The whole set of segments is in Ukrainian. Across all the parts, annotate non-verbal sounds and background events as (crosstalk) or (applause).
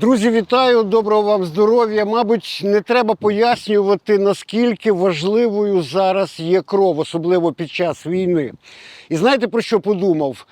Друзі, вітаю! Доброго вам здоров'я. Мабуть, не треба пояснювати, наскільки важливою зараз є кров, особливо під час війни. І знаєте про що подумав?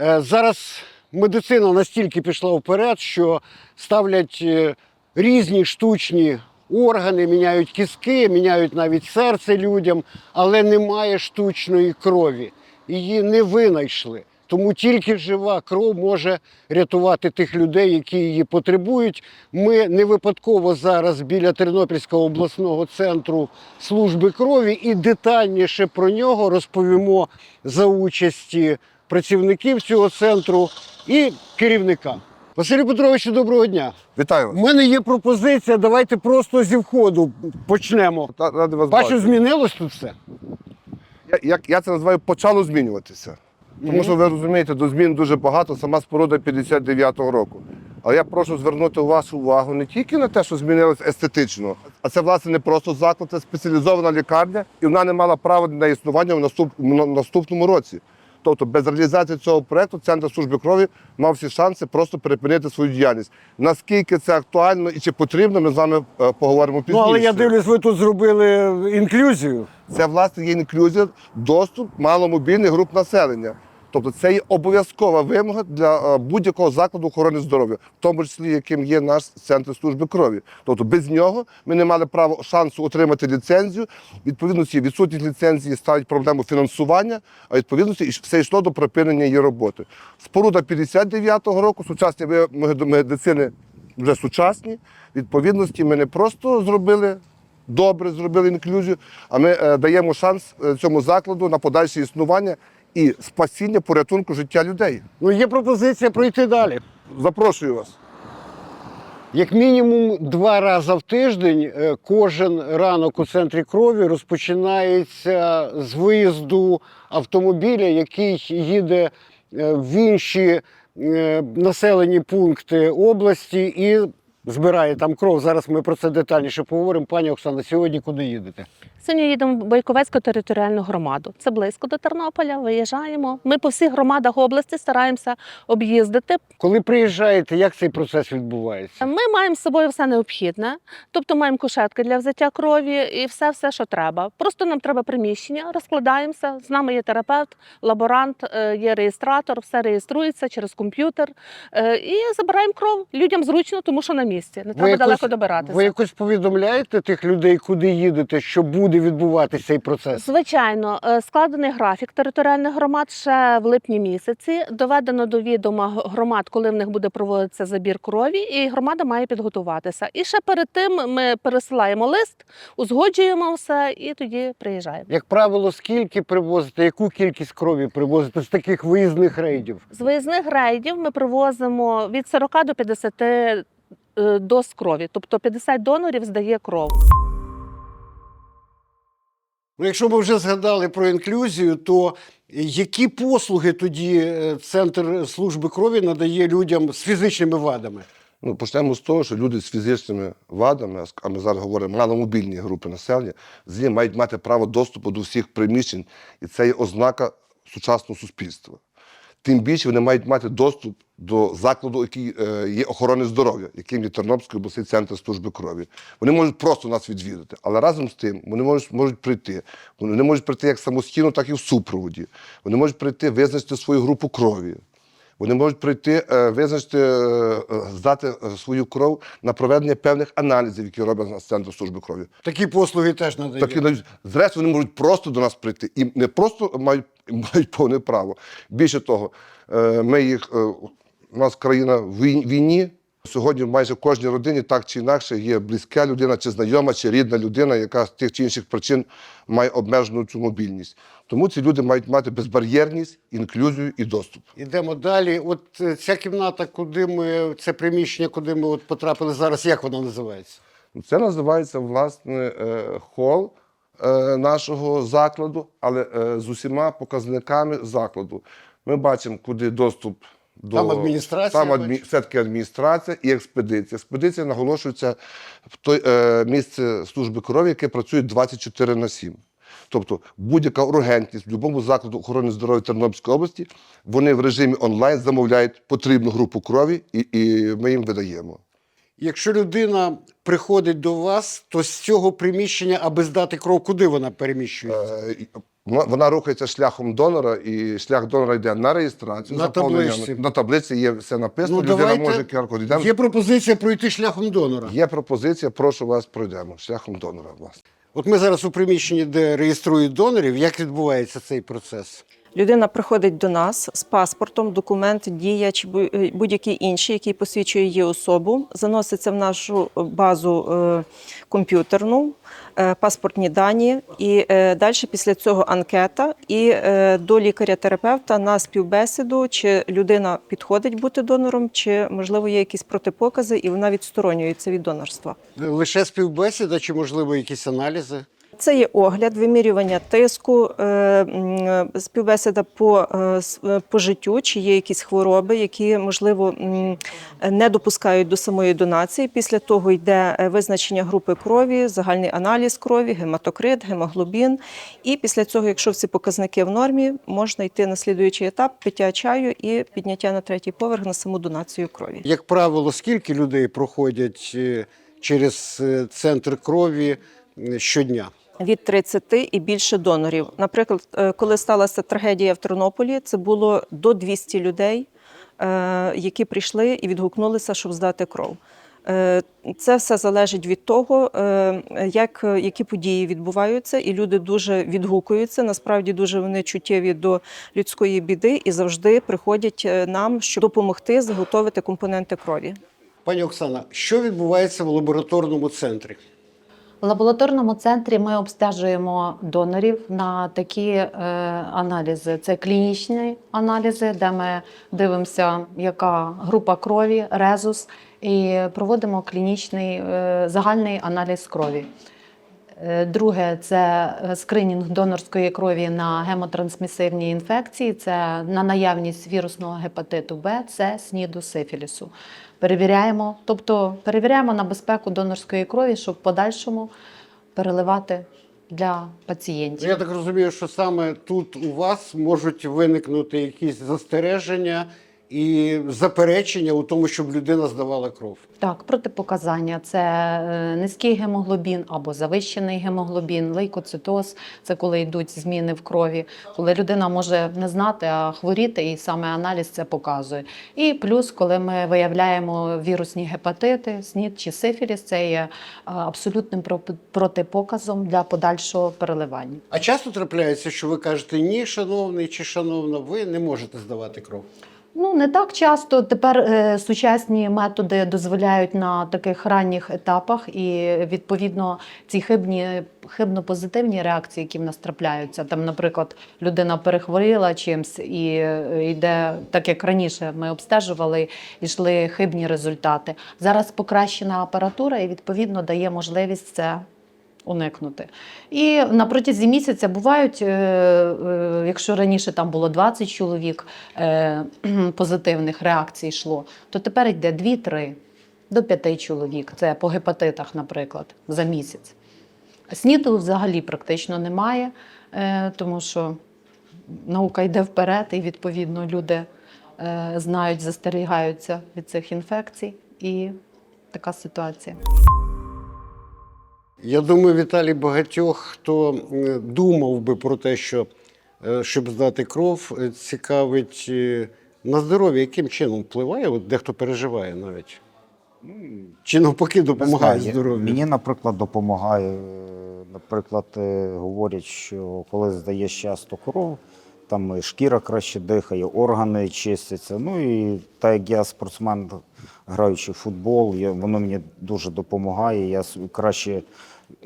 Е, Зараз медицина настільки пішла вперед, що ставлять е, різні штучні органи, міняють кістки, міняють навіть серце людям, але немає штучної крові. Її не винайшли. Тому тільки жива кров може рятувати тих людей, які її потребують. Ми не випадково зараз біля Тернопільського обласного центру служби крові і детальніше про нього розповімо за участі працівників цього центру і керівника. Василю Петровичу, доброго дня. Вітаю У мене є пропозиція. Давайте просто зі входу почнемо. Радий вас Бачу, бачити. змінилось тут все. Я, як я це називаю, почало змінюватися. Тому що ви розумієте, до змін дуже багато, сама споруда 59-го року. Але я прошу звернути вашу увагу не тільки на те, що змінилось естетично, а це, власне, не просто заклад, це спеціалізована лікарня, і вона не мала права на існування в наступ- в наступному році. Тобто без реалізації цього проекту Центр служби крові мав всі шанси просто перепинити свою діяльність. Наскільки це актуально і чи потрібно, ми з вами е, поговоримо Ну, але я дивлюсь, ви тут зробили інклюзію. Це власне є інклюзія, доступ маломобільних груп населення. Тобто це є обов'язкова вимога для е, будь-якого закладу охорони здоров'я, в тому числі яким є наш центр служби крові. Тобто без нього ми не мали права шансу отримати ліцензію. Відповідності відсутність ліцензії ставить проблему фінансування, а відповідності і все йшло до припинення її роботи. Споруда 59-го року, сучасні медицини вже сучасні. Відповідності ми не просто зробили добре зробили інклюзію, а ми е, даємо шанс е, цьому закладу на подальше існування і спасіння порятунку життя людей. Ну, є пропозиція пройти далі. Запрошую вас. Як мінімум два рази в тиждень е, кожен ранок у центрі крові розпочинається з виїзду автомобіля, який їде е, в інші е, населені пункти області і збирає там кров. Зараз ми про це детальніше поговоримо. Пані Оксана, сьогодні куди їдете? Сьогодні їдемо в Бойковецьку територіальну громаду. Це близько до Тернополя. Виїжджаємо. Ми по всіх громадах області стараємося об'їздити. Коли приїжджаєте, як цей процес відбувається? Ми маємо з собою все необхідне, тобто маємо кушетки для взяття крові і все, все, що треба. Просто нам треба приміщення, розкладаємося. З нами є терапевт, лаборант, е, є реєстратор, все реєструється через комп'ютер е, і забираємо кров. Людям зручно, тому що на місці. Не треба далеко добиратися. ви якось повідомляєте тих людей, куди їдете, що буде відбуватися цей процес? Звичайно, е, складений графік територіальних громад ще в липні місяці. Доведено до відома громад, коли в них буде проводитися забір крові, і громада має підготуватися. І ще перед тим ми пересилаємо лист, узгоджуємо все і тоді приїжджаємо. Як правило, скільки привозите, яку кількість крові привозите з таких виїзних рейдів? З виїзних рейдів ми привозимо від 40 до 50 е, доз крові, тобто 50 донорів здає кров. Ну, якщо ми вже згадали про інклюзію, то які послуги тоді е, центр служби крові надає людям з фізичними вадами? Ну, почнемо з того, що люди з фізичними вадами, а ми зараз говоримо маломобільні групи населення, з ним мають мати право доступу до всіх приміщень, і це є ознака сучасного суспільства. Тим більше вони мають мати доступ до закладу, який е, є охорони здоров'я, яким є Тернопільський обласний центр служби крові. Вони можуть просто нас відвідати, але разом з тим вони можуть, можуть прийти. Вони можуть прийти як самостійно, так і в супроводі. Вони можуть прийти визначити свою групу крові. Вони можуть прийти, е, визначити, е, е, здати свою кров на проведення певних аналізів, які роблять нас центр служби крові. Такі послуги теж надають. Такі надають. зрештою вони можуть просто до нас прийти і не просто мають, (laughs) мають повне право. Більше того, ми їх у нас країна в війні. Сьогодні майже в кожній родині так чи інакше є близька людина, чи знайома, чи рідна людина, яка з тих чи інших причин має обмежену цю мобільність. Тому ці люди мають мати безбар'єрність, інклюзію і доступ. Ідемо далі. От е, ця кімната, куди ми, це приміщення, куди ми от потрапили зараз, як воно називається? Це називається власне е, хол е, нашого закладу, але з усіма показниками закладу. Ми бачимо, куди доступ до Там адміністрація, Там адмі... все-таки адміністрація і експедиція. Експедиція наголошується в той е, місце служби крові, яке працює 24 на 7. Тобто будь-яка ургентність в будь-якому закладу охорони здоров'я Тернопільської області, вони в режимі онлайн замовляють потрібну групу крові, і, і ми їм видаємо. Якщо людина приходить до вас, то з цього приміщення, аби здати кров, куди вона переміщується? Е, Вона рухається шляхом донора, і шлях донора йде на реєстрацію. На заповнення. табличці. На таблиці є все написано. Ну, Людина давайте. може QR-код. Йдемо. Є пропозиція пройти шляхом донора. Є пропозиція, прошу вас, пройдемо шляхом донора. Власне. От ми зараз у приміщенні, де реєструють донорів. Як відбувається цей процес? Людина приходить до нас з паспортом, документ, дія чи е, будь-який інший, який посвідчує її особу, заноситься в нашу базу е, комп'ютерну, е, паспортні дані, і далі після цього анкета і до лікаря-терапевта на співбесіду, чи людина підходить бути донором, чи можливо є якісь протипокази, і вона відсторонюється від донорства. Лише співбесіда чи, можливо, якісь аналізи? Це є огляд, вимірювання тиску, е, співбесіда по, е, е, по життю, чи є якісь хвороби, які, можливо, не допускають до самої донації. Після того йде е, визначення групи крові, загальний аналіз крові, гематокрит, гемоглобін. І після цього, якщо всі показники в нормі, можна йти на слідуючий етап пиття чаю і підняття на третій поверх на саму донацію крові. Як правило, скільки людей проходять е, через е, центр крові е, щодня? Від 30 і більше донорів. Наприклад, е, коли сталася трагедія в Тернополі, це було до 200 людей, е, які прийшли і відгукнулися, щоб здати кров. Е, Це все залежить від того, як, які події відбуваються, і люди дуже відгукуються. Насправді дуже вони чуттєві до людської біди і завжди приходять нам, щоб допомогти заготовити компоненти крові. Пані Оксана, що відбувається в лабораторному центрі? В лабораторному центрі ми обстежуємо донорів на такі е, аналізи. Це клінічні аналізи, де ми дивимося, яка група крові, резус, і проводимо клінічний е, загальний аналіз крові. Е, Друге це е, скринінг донорської крові на гемотрансмісивні інфекції, це на наявність вірусного гепатиту Б, С, СНІДу, сифілісу. Перевіряємо, тобто перевіряємо на безпеку донорської крові, щоб в подальшому переливати для пацієнтів. Я так розумію, що саме тут у вас можуть виникнути якісь застереження і заперечення у тому, щоб людина здавала кров. Так, протипоказання це е, низький гемоглобін або завищений гемоглобін, лейкоцитоз це коли йдуть зміни в крові, коли людина може не знати, а хворіти, і саме аналіз це показує. І плюс, коли ми виявляємо вірусні гепатити, СНІД чи сифіліс, це є е, абсолютним про- протипоказом для подальшого переливання. А часто трапляється, що ви кажете ні, шановний чи шановна, ви не можете здавати кров. Ну, не так часто. Тепер е, сучасні методи дозволяють на таких ранніх етапах, і відповідно ці хибні, хибно-позитивні реакції, які в нас трапляються. Там, наприклад, людина перехворіла чимсь і е, йде, так як раніше ми обстежували, йшли хибні результати. Зараз покращена апаратура і відповідно дає можливість це уникнути. І на протязі місяця бувають, е, е, якщо раніше там було 20 чоловік е, позитивних реакцій йшло, то тепер йде 2-3 до 5 чоловік. Це по гепатитах, наприклад, за місяць. СНІДу взагалі практично немає, тому що наука йде вперед, і відповідно люди знають, застерігаються від цих інфекцій. І така ситуація. Я думаю, Віталій багатьох, хто е, думав би про те, що е, щоб здати кров, е, цікавить на здоров'я, яким чином впливає, от дехто переживає навіть. Чи навпаки допомагає здоров'ю? Мені, наприклад, допомагає. Наприклад, говорять, що коли здаєш часто кров, там і шкіра краще дихає, органи чистяться. Ну і так як я спортсмен, граючи в футбол, я, воно мені дуже допомагає. Я краще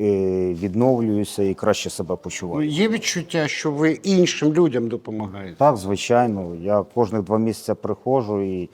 е, відновлююся і краще себе Ну, почуваю. Є відчуття, що ви іншим людям допомагаєте. Так, звичайно. Я кожних два місяці приходжу і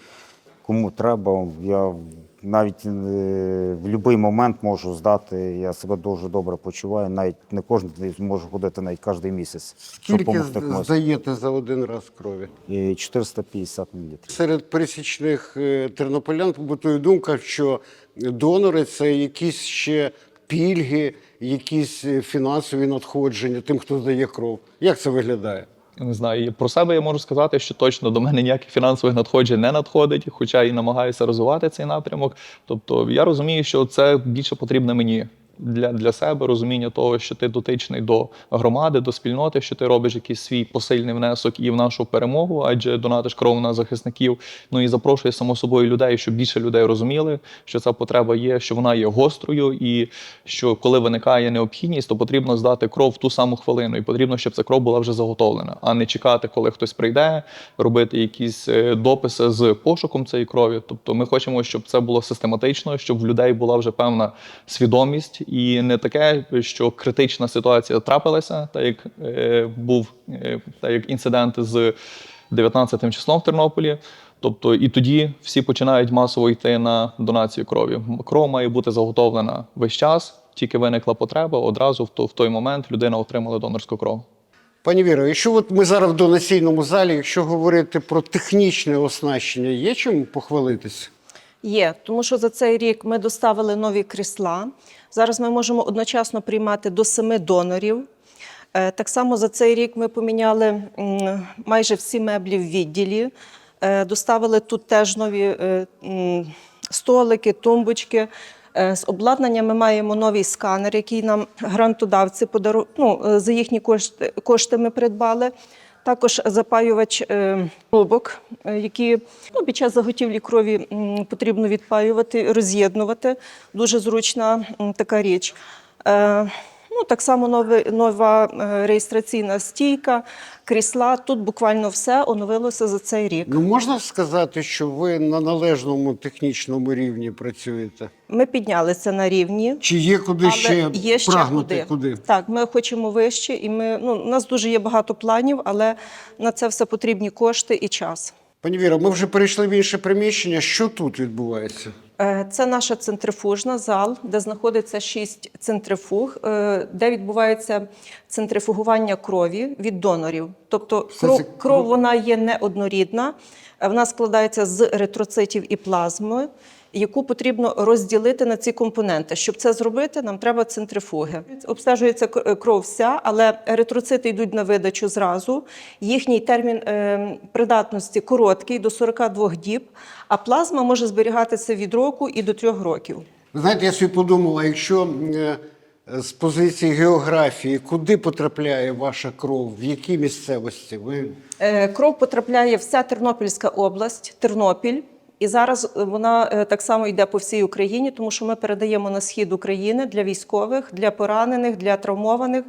кому треба, я навіть е, в будь-який момент можу здати. Я себе дуже добре почуваю. Навіть не кожен день можу ходити навіть кожен місяць, Скільки здаєте за один раз крові? І 450 мл. Серед пересічних е, тернополян побутує думка, що донори це якісь ще пільги, якісь е, фінансові надходження тим, хто здає кров. Як це виглядає? Не знаю, про себе я можу сказати, що точно до мене ніяких фінансових надходжень не надходить, хоча і намагаюся розвивати цей напрямок. Тобто я розумію, що це більше потрібно мені. Для, для себе розуміння того, що ти дотичний до громади, до спільноти, що ти робиш якийсь свій посильний внесок і в нашу перемогу, адже донатиш кров на захисників. Ну і запрошує само собою людей, щоб більше людей розуміли, що ця потреба є, що вона є гострою, і що коли виникає необхідність, то потрібно здати кров в ту саму хвилину, і потрібно, щоб ця кров була вже заготовлена, а не чекати, коли хтось прийде, робити якісь е, дописи з пошуком цієї крові. Тобто, ми хочемо, щоб це було систематично, щоб в людей була вже певна свідомість, і не таке, що критична ситуація трапилася, так як е, був е, так як інцидент з 19 числом в Тернополі. Тобто і тоді всі починають масово йти на донацію крові. Кров має бути заготовлена весь час. Тільки виникла потреба, одразу в то- в той момент людина отримала донорську кров. Пані Віро, якщо от ми зараз в донаційному залі, якщо говорити про технічне оснащення, є чим похвалитись? Є, тому що за цей рік ми доставили нові крісла. Зараз ми можемо одночасно приймати до семи донорів. Е, Так само за цей рік ми поміняли майже всі меблі в відділі. Е, Доставили тут теж нові е, столики, тумбочки. З обладнання ми маємо новий сканер, який нам грантодавці подару... ну, за їхні кошти ми придбали. Також запаювач е, пробок, е, які ну, під час заготівлі крові потрібно відпаювати, роз'єднувати. Дуже зручна така річ. Ну, так само нове, нова е, реєстраційна стійка, крісла. Тут буквально все оновилося за цей рік. Ну можна сказати, що ви на належному технічному рівні працюєте? Ми піднялися на рівні. Чи є куди Але ще є ще прагнути? куди. Так, ми хочемо вище, і ми ну у нас дуже є багато планів, але на це все потрібні кошти і час. Пані Віро, ми вже перейшли в інше приміщення. Що тут відбувається? Е, Це наша центрифужна зал, де знаходиться шість центрифуг, е, де відбувається центрифугування крові від донорів. Тобто кров, кров вона є неоднорідна, е, вона складається з еритроцитів і плазми, яку потрібно розділити на ці компоненти. Щоб це зробити, нам треба центрифуги. Обстежується е, кров вся, але еритроцити йдуть на видачу зразу. Їхній термін е, придатності короткий до 42 діб, а плазма може зберігатися від року і до трьох років. Ви знаєте, я собі подумала, якщо е, з позиції географії, куди потрапляє ваша кров, в якій місцевості? Ви Кров потрапляє вся Тернопільська область, Тернопіль. І зараз е, вона е, так само йде по всій Україні, тому що ми передаємо на схід України для військових, для поранених, для травмованих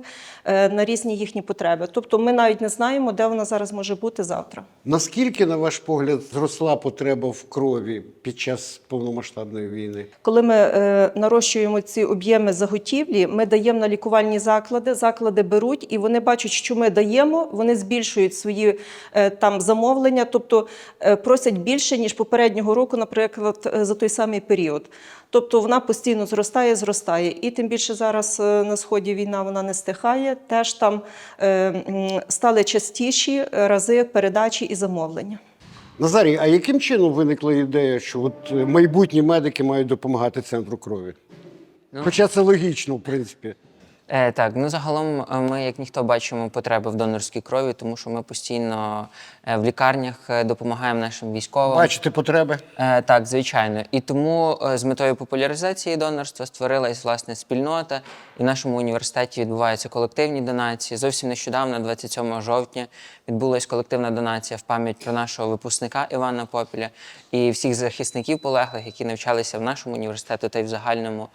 е, на різні їхні потреби. Тобто ми навіть не знаємо, де вона зараз може бути завтра. наскільки, на ваш погляд, зросла потреба в крові під час повномасштабної війни? Коли ми е, нарощуємо ці об'єми заготівлі, ми даємо на лікувальні заклади. Заклади беруть і вони бачать, що ми даємо. Вони збільшують свої е, там замовлення, тобто е, просять більше ніж попереднього року, наприклад, е, за той самий період. Тобто вона постійно зростає, зростає. І тим більше зараз е, на сході війна вона не стихає. Теж там е, стали частіші рази передачі і замовлення. Назарій, а яким чином виникла ідея, що от майбутні медики мають допомагати центру крові? Ну. Хоча це логічно, в принципі. Е, так, ну загалом е, ми, як ніхто, бачимо потреби в донорській крові, тому що ми постійно е, в лікарнях е, допомагаємо нашим військовим. Бачите потреби? Е, так, звичайно. І тому з метою популяризації донорства створилась власне спільнота. І в нашому університеті відбуваються колективні донації. Зовсім нещодавно, 27 жовтня, відбулася колективна донація в пам'ять про нашого випускника Івана Попіля і всіх захисників полеглих, які навчалися в нашому університеті та й в загальному,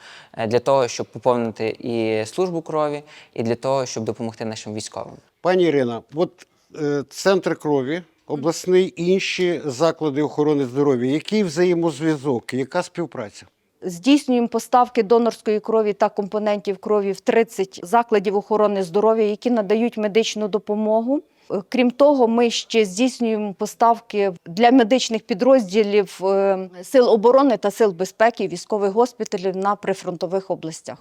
для того, щоб поповнити і службу крові, і для того, щоб допомогти нашим військовим. Пані Ірина, от е, центр крові, обласний інші заклади охорони здоров'я. Який взаємозв'язок, яка співпраця? Здійснюємо поставки донорської крові та компонентів крові в 30 закладів охорони здоров'я, які надають медичну допомогу. Е, Крім того, ми ще здійснюємо поставки для медичних підрозділів е, сил оборони та сил безпеки військових госпіталів на прифронтових областях.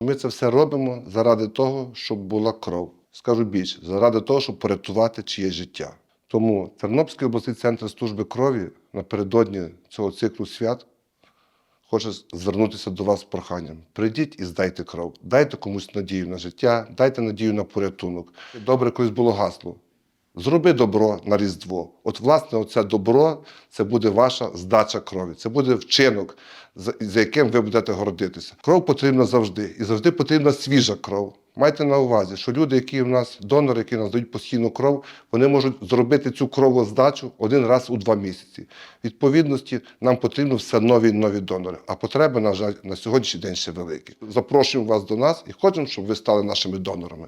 Ми це все робимо заради того, щоб була кров. Скажу більше, заради того, щоб порятувати чиє життя. Тому Тернопільський обласний центр служби крові напередодні цього циклу свят хоче звернутися до вас з проханням. Прийдіть і здайте кров. Дайте комусь надію на життя, дайте надію на порятунок. Добре, колись було гасло. Зроби добро на Різдво. От, власне, оце добро це буде ваша здача крові. Це буде вчинок, за, яким ви будете гордитися. Кров потрібна завжди, і завжди потрібна свіжа кров. Майте на увазі, що люди, які в нас донори, які нас дають постійну кров, вони можуть зробити цю кровоздачу один раз у два місяці. Відповідності нам потрібно все нові нові донори. А потреби, на жаль, на сьогоднішній день ще великі. Запрошуємо вас до нас і хочемо, щоб ви стали нашими донорами.